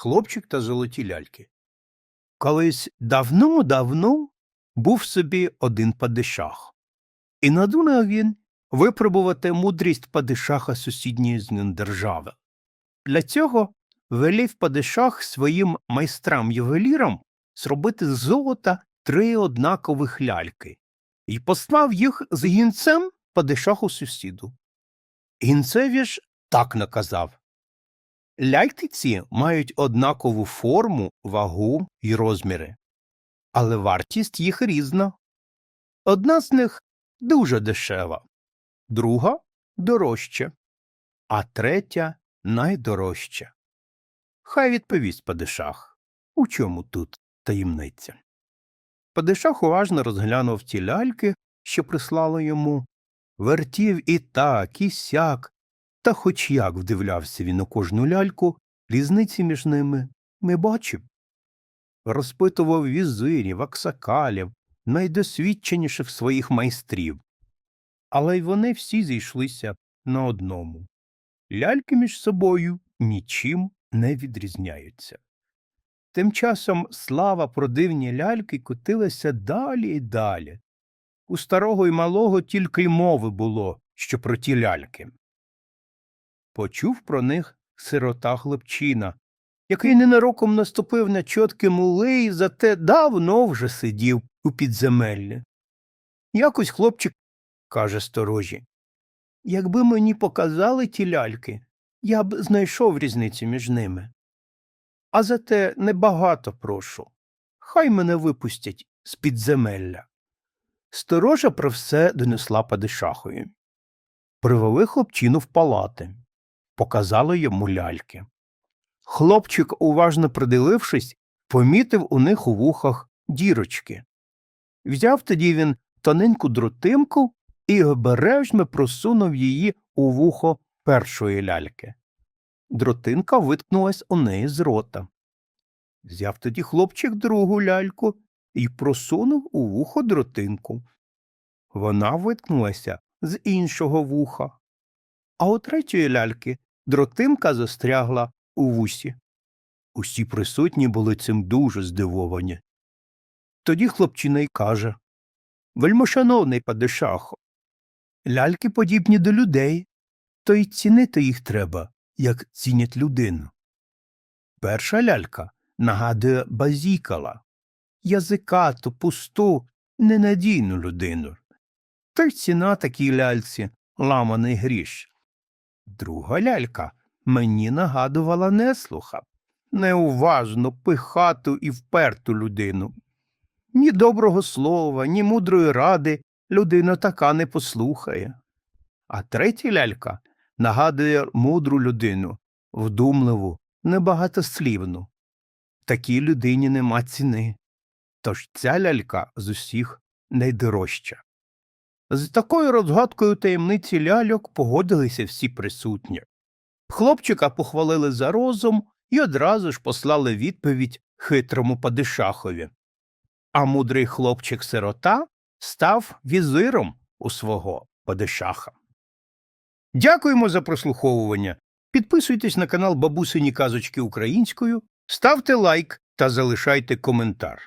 Хлопчик та золоті ляльки. Колись давно-давно був собі один падишах. І надумав він випробувати мудрість падишаха сусідньої з ним держави. Для цього велів падишах своїм майстрам-ювелірам зробити з золота три однакових ляльки і послав їх з гінцем падишаху сусіду. Гінцеві ж так наказав Ляльки ці мають однакову форму, вагу і розміри, але вартість їх різна. Одна з них дуже дешева, друга дорожча, а третя найдорожча. Хай відповість падишах, у чому тут таємниця. Падишах уважно розглянув ті ляльки, що прислали йому, вертів і так, і сяк, та хоч як вдивлявся він у кожну ляльку, різниці між ними не бачив. Розпитував візирів, аксакалів, найдосвідченіших своїх майстрів. Але й вони всі зійшлися на одному. Ляльки між собою нічим не відрізняються. Тим часом слава про дивні ляльки котилася далі і далі. У старого і малого тільки й мови було, що про ті ляльки. Почув про них сирота хлопчина, який ненароком наступив на чотки мули і зате давно вже сидів у підземеллі. Якось хлопчик каже сторожі, якби мені показали ті ляльки, я б знайшов різницю між ними. А зате небагато прошу. Хай мене випустять з підземелля. Сторожа про все донесла падишахові. Привели хлопчину в палати, показали йому ляльки. Хлопчик, уважно придивившись, помітив у них у вухах дірочки. Взяв тоді він тоненьку дротинку і обережно просунув її у вухо першої ляльки. Дротинка виткнулась у неї з рота. Взяв тоді хлопчик другу ляльку і просунув у вухо дротинку. Вона виткнулася з іншого вуха. А у третьої ляльки дротинка застрягла у вусі. Усі присутні були цим дуже здивовані. Тоді хлопчина й каже Вельмошановний падишахо, ляльки подібні до людей, то й цінити їх треба, як цінять людину. Перша лялька нагадує базікала, язикату, пусту, ненадійну людину. Та й ціна такій ляльці ламаний гріш. Друга лялька мені нагадувала неслуха, неуважну, пихату і вперту людину. Ні доброго слова, ні мудрої ради людина така не послухає. А третя лялька нагадує мудру людину, вдумливу, небагатослівну. Такій людині нема ціни. Тож ця лялька з усіх найдорожча. З такою розгадкою таємниці ляльок погодилися всі присутні. Хлопчика похвалили за розум і одразу ж послали відповідь хитрому падишахові. А мудрий хлопчик сирота став візиром у свого падишаха. Дякуємо за прослуховування. Підписуйтесь на канал Бабусині Казочки Українською, ставте лайк та залишайте коментар.